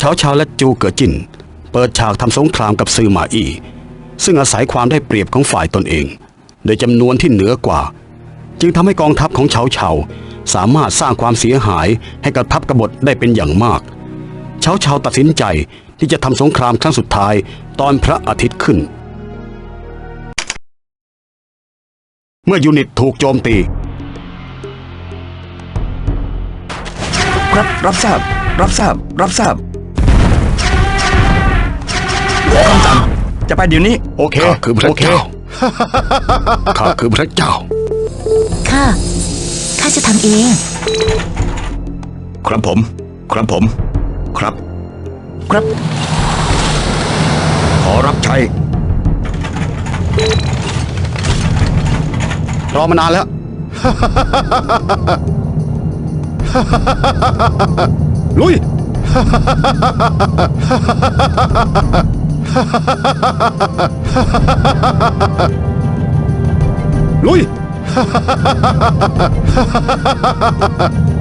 เฉาเฉาและจูเก๋อจินเปิดฉากทำสงครามกับซือหมาอีซึ่งอาศัยความได้เปรียบของฝ่ายตนเอง โดยจำนวนที่เหนือกว่า จึงทำให้กองทัพของเฉาเฉาสามารถสร้างความเสียหายให้กับทัพกบฏได้เป็นอย่างมากเฉาเฉาตัดสินใจที่จะทำสงครามครั้งสุดท้ายตอนพระอาทิตย์ขึ้น เมื่อยูนิตถูกโจมตีครับรับทราบ รับทราบ รับทราบ จะไปเดี๋ยวนี้ โอเคข้าคือพระโเจ้า ข้าคือพระเจ้า ค่ะ ข้าจะทำเอง ครับผม ครับผม ครับ ครับ ขอรับใช้ รอมานานแล้ว ลุย ลุย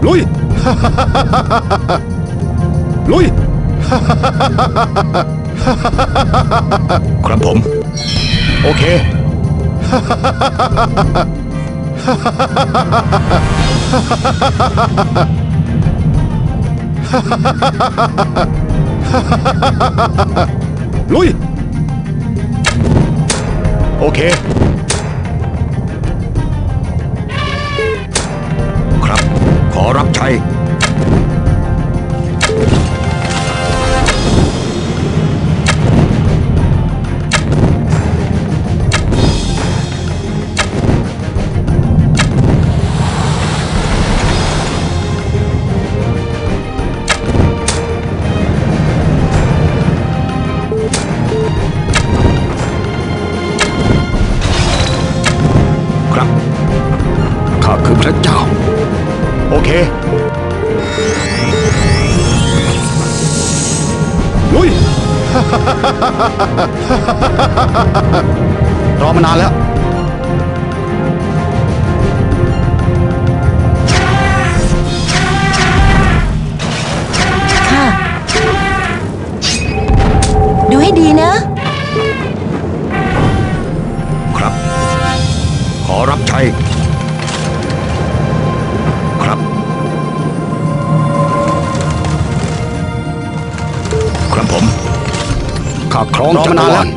ลุย ลุย ครับผม โอเค ลุย โอเค ครับ ขอรับใช้ รอมานานแล้ว จัมากนารนแล้ววาล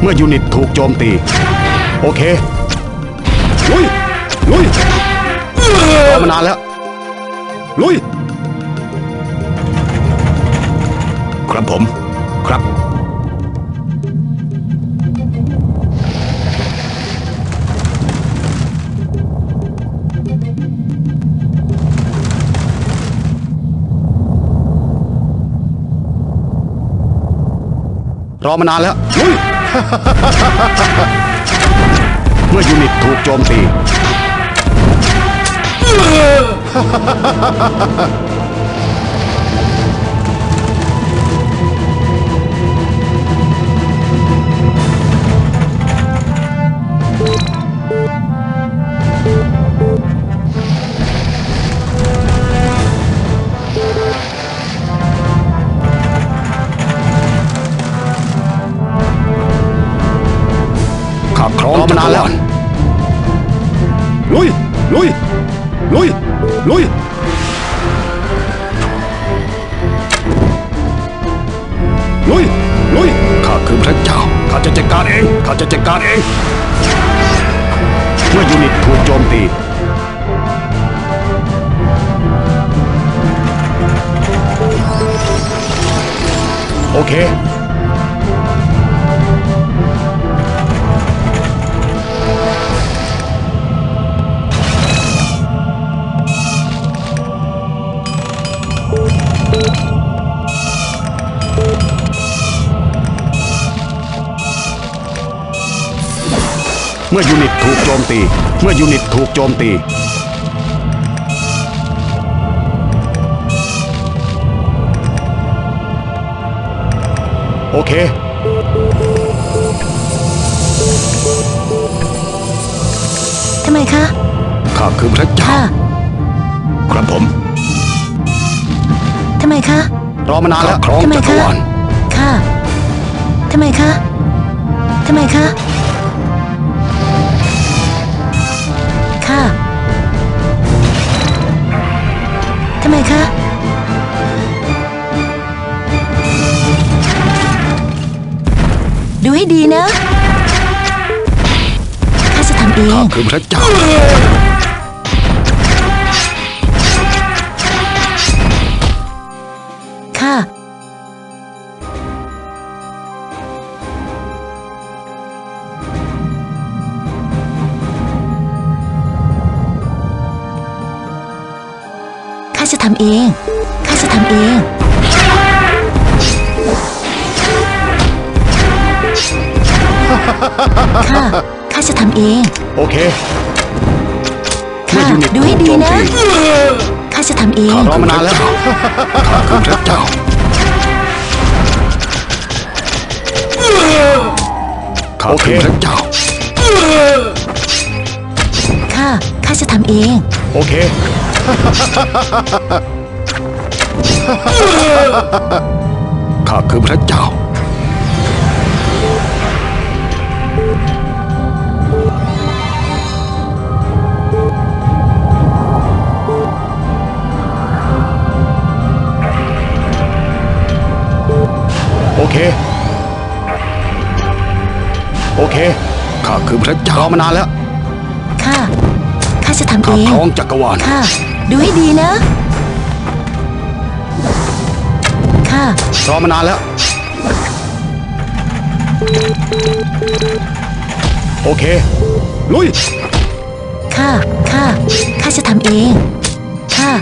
เมื่อยูนิตถูกโจมตี โอเค ลุย ลุยรอมานานแล้ว ลุย ครับผม รอมานานแล้วลุยเมื่อยูนิตถูกโจมตี ลุยลุยลุยข้าคือพระเจ้าข้าจะจัดการเองข้าจะจัดการเองเมื่อยูนิตถูกโจมตีโอเค มื่อยูนิตถูกโจมตี เมื่อยูนิตถูกโจมตีโอเค ทำไมคะ ข้าคือพระเจ้า ค่ะ ครับผม ทำไมคะ รอมานานข้าแล้วครองทำไมจักรคะ วาลค่ะ ทำไมคะ ทำไมคะค่ะ ให้ดีนะ ข้าจะทำเอข้างคือพระเจ้า ค่ะ ข้าจะทำเอง ข้าจะทำเอง ค่ะ ข้าจะทำเอง โอเคค่ะเมื่อยูนิตดูให้ดีโจมนะตีข้าจะทำเองรอมานานแล้วข้าคือพระเจ้าข้าโอเคคือพระเจ้าค่ะข้าจะทำเอง โอเค ข้าคือพระเจ้า เคข้าคือพระเจ้ารอมานานแล้วค่ะ ข้าจะทำเอข้างครองจักรวาลค่ะ ดูให้ดีนะ ค่ะ รอมานานแล้ว โอเค ลุย ค่ะ ค่ะ ข้าจะทำเอง ค่ะ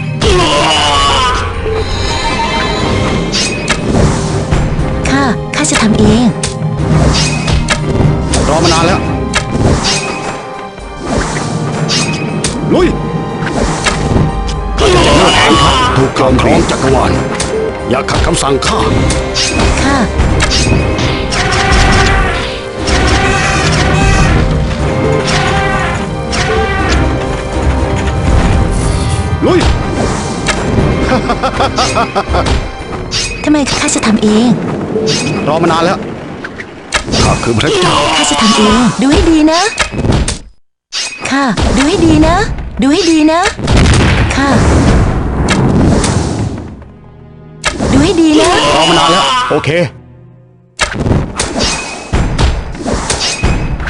ค่ะ ข้าจะทำเองรอมา นานแล้ว ลุยข้าจะเจาแทนครับถูกข้าครองจักรวาลอย่าขัดคำสั่งข้า ค่ะ ลุย ทำไมข้าจะทำเอง รอมานานแล้ว ข้าคือพระเจ้า ข้าจะทำเองดูให้ดีนะ ค่ะ ดูให้ดีนะ ดูให้ดีนะ ค่ะ ดูให้ดีนะ รอมานานแล้ว โอเค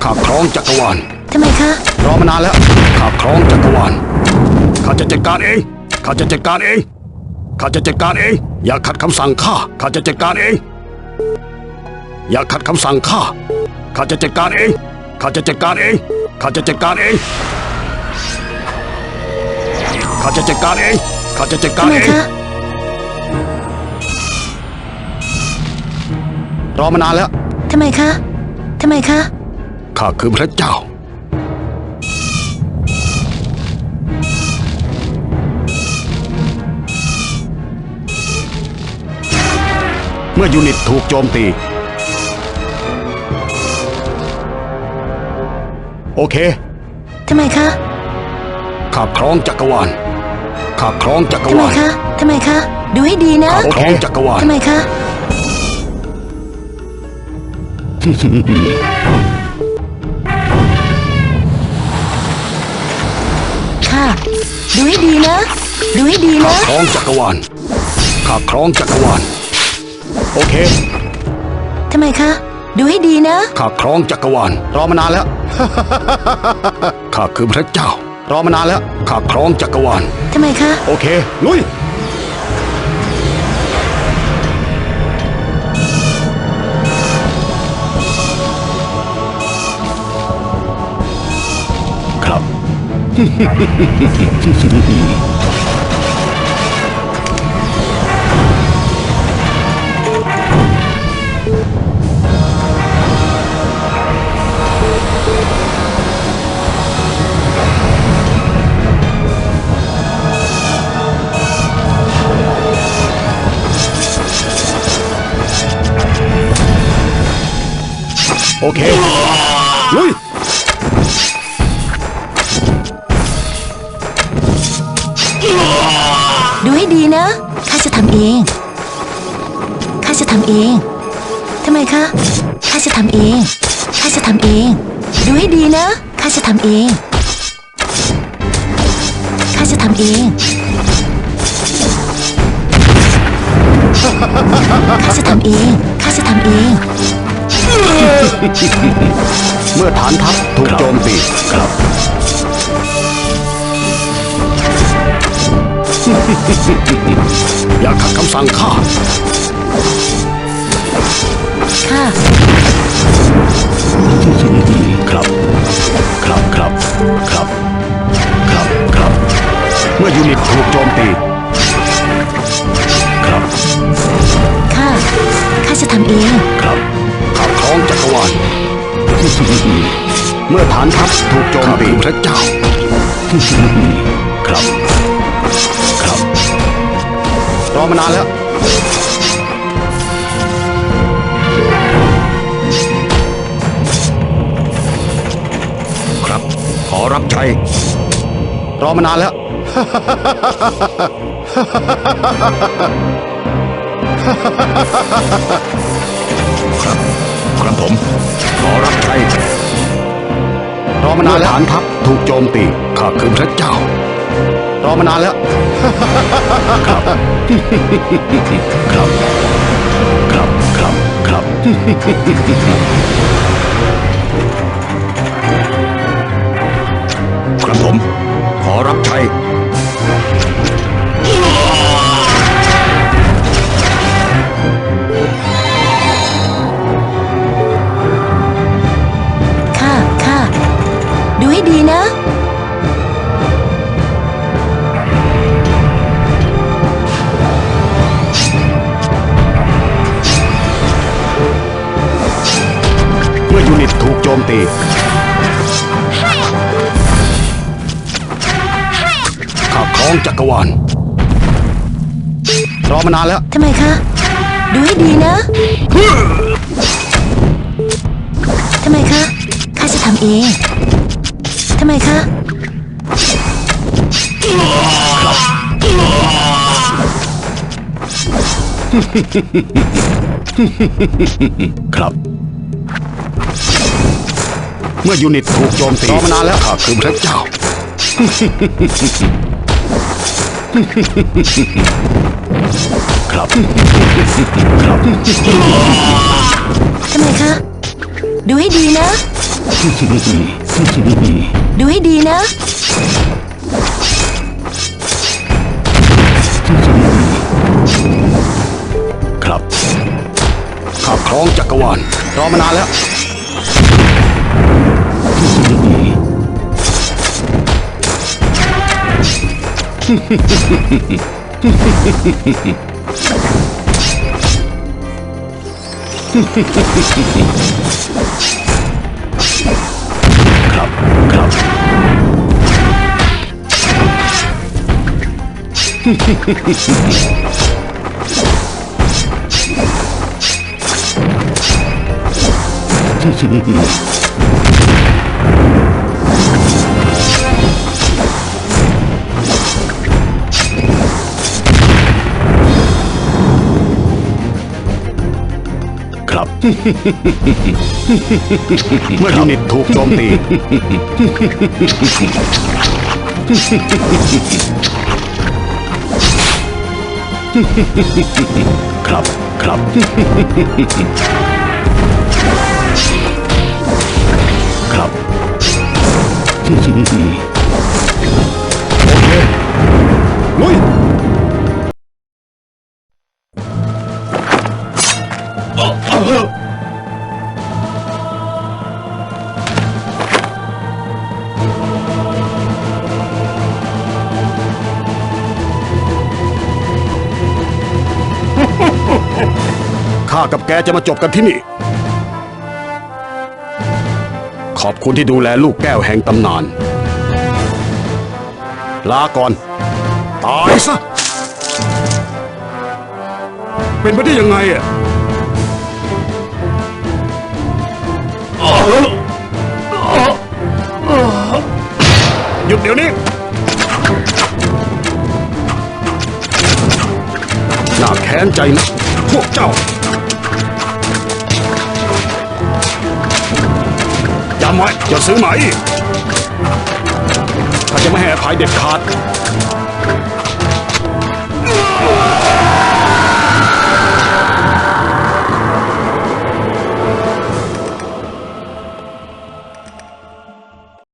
ข้าครองจักรวาล ทำไมคะรอมานานแล้ว ข้าครองจักรวาล ข้าจะจัดการเอง ข้าจะจัดการเอง ข้าจะจัดการเอง อย่าขัดคำสั่งข้า ข้าจะจัดการเอง อย่าขัดคำสั่งข้า ข้าจะจัดการเอง ข้าจะจัดการเอง ข้าจะจัดการเอง ข้าจะจัดการเอง ข้าจะจัดกาทำรไมเองคะรอมานานแล้ว ทำไมคะ ทำไมคะ ข้าคือพระเจ้า เมื่อยูนิตถูกโจมตี โอเค ทำไมคะข้าครองจักรวาลข้าครองจักรทำไมวาลคะ ทำไมคะ ดูให้ดีนะข้าโอคเครองจักรวาล ทำไมคะ ค่ะ ดูให้ดีนะ ดูให้ดีข้านะครองจักรวาลข้าครองจักรวาล โอเค ทำไมคะ ดูให้ดีนะ ข้าครองจักรวาลรอมานานแล้ว ข้าคือพระเจ้า รอมานานแล้ว ข้าครองจักรวาล ทำไมคะ โอเค ลุย ครับ เคลุยดูให้ดีนะ ข้าจะทำเอง ข้าจะทำเอง ทำไมคะ ข้าจะทำเอง ข้าจะทำเอง ดูให้ดีนะ ข้าจะทำเอง ข้าจะทำเอง ข้าจะทำเอง ข้าจะทำเอง เมื่อฐานทัพถูกโจมตีครับ อย่าขัดคำสั่งข้าค่ะ ครับ ครับ ครับ ครับ ครับ ครับ เมื่อยูนิตถูกโจมตี ครับ ค่ะ ข้าจะทำเอง ครับขับคล้ องจักรวาล เมื่อฐานทัพถูกโจมข้าตีคือพระเจ้า ครับ ครับ รอมานานแล้วครับขอรับใช้ รอมานานแล้ว ครับ ครับผม ขอรับใช้รอมานานแล้วฐานทัพถูกโจมตีข้าคือพระเจ้ารอมานานแล้ว ครับ ครับ ครับ ครับ ครับ ครับผม ขอรับใช้ ถูกโจมตีขับคล้องจักรวาลรอมานานแล้ว ทำไมคะ ดูให้ดีนะ ทำไมคะ ข้าจะทำเอง ทำไมคะ ครับ เมื่อยูนิตถูกโจมตีรอมานานแล้วข้าคือพระเจ้า ครับทำไมคะ ดูให้ดีนะ ดูให้ดีนะ ครับขับคล้องจักรวาลรอมานานแล้ว ครั เมื่อยูนิตถูกโจมตี ครับครับ ครับลุย กับแกจะมาจบกันที่นี่ ขอบคุณที่ดูแลลูกแก้วแห่งตำนาน ลาก่อน ตายซะ เป็นไปได้ยังไงอะหยุดเดี๋ยวนี้ น่าแค้นใจนะ พวกเจ้า จำไว้จะซื้อหมข้าจะไม่ให้อภัยเด็ดขาด